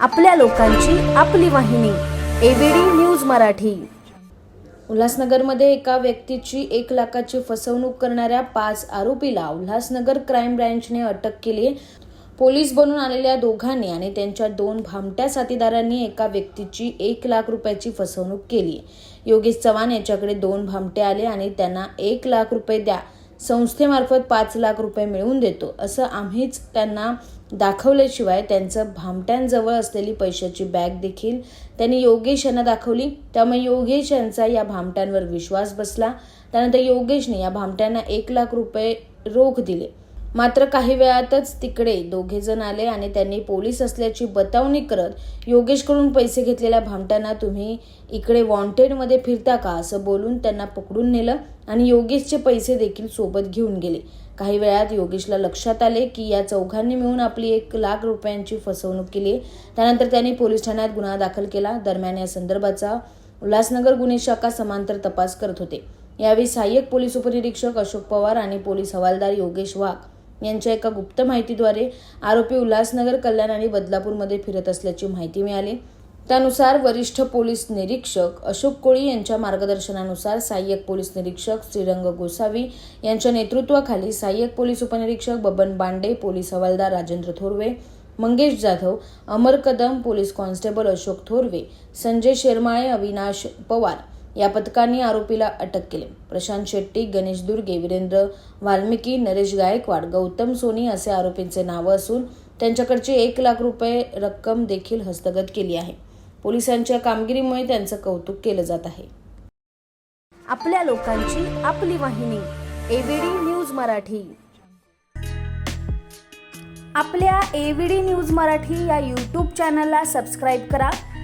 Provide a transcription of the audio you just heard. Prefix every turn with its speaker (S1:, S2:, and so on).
S1: आपल्या लोकांची आपली वाहिनी एबीडी न्यूज मराठी. उल्हासनगरमध्ये एका व्यक्तीची एक लाखाची फसवणूक करणाऱ्या पाच आरोपीला उल्हासनगर क्राईम ब्रँचने अटक केली. पोलीस बनून आलेल्या दोघांनी आणि त्यांच्या दोन भामट्या साथीदारांनी एका व्यक्तीची एक लाख रुपयाची फसवणूक केली. योगेश चव्हाण याच्याकडे दोन भामटे आले आणि त्यांना एक लाख रुपये द्या. संस्थेमार्फत पाच लाख रुपये मिळवून देतो असं आम्हीच त्यांना दाखवल्याशिवाय त्यांचं भामट्यांजवळ असलेली पैशाची बॅग देखील त्यांनी योगेश यांना दाखवली. त्यामुळे योगेश यांचा या भामट्यांवर विश्वास बसला. त्यानंतर योगेशने या भामट्यांना एक लाख रुपये रोख दिले. मात्र काही वेळातच तिकडे दोघेजण आले आणि त्यांनी पोलीस असल्याची बतावणी करत योगेशकडून पैसे घेतलेल्या भामट्यांना तुम्ही इकडे वॉन्टेडमध्ये फिरता का असं बोलून त्यांना पकडून नेलं आणि योगेशचे पैसे देखील सोबत घेऊन गेले. काही वेळात योगेशला लक्षात आले की या चौघांनी मिळून आपली एक लाख रुपयांची फसवणूक केली त्यानंतर त्यांनी पोलीस ठाण्यात गुन्हा दाखल केला. दरम्यान या संदर्भाचा उल्हासनगर गुन्हे शाखा समांतर तपास करत होते. यावेळी सहाय्यक पोलीस उपनिरीक्षक अशोक पवार आणि पोलीस हवालदार योगेश वाघ यांच्या एका गुप्त माहितीद्वारे आरोपी उल्हासनगर कल्याण आणि बदलापूरमध्ये फिरत असल्याची माहिती मिळाली. त्यानुसार वरिष्ठ पोलीस निरीक्षक अशोक कोळी यांच्या मार्गदर्शनानुसार सहाय्यक पोलीस निरीक्षक श्रीरंग गोसावी यांच्या नेतृत्वाखाली सहाय्यक पोलीस उपनिरीक्षक बबन बांडे पोलीस हवालदार राजेंद्र थोरवे मंगेश जाधव अमर कदम पोलीस कॉन्स्टेबल अशोक थोरवे संजय शेरमाळे अविनाश पवार या पथकांनी आरोपीला अटक केले. प्रशांत शेट्टी गणेश दुर्गे वीरेंद्र वाल्मिकी नरेश गायकवाड गौतम सोनी असे आरोपींचे नावं असून त्यांच्याकडची एक लाख रुपये रक्कम देखील हस्तगत केली आहे. पोलिसांच्या कामगिरीमुळे त्यांचं कौतुक केलं जात आहे. आपल्या लोकांची आपली वाहिनी एबीडी न्यूज मराठी. आपल्या एव्हीडी न्यूज मराठी या यूट्यूब चॅनलला सबस्क्राईब करा.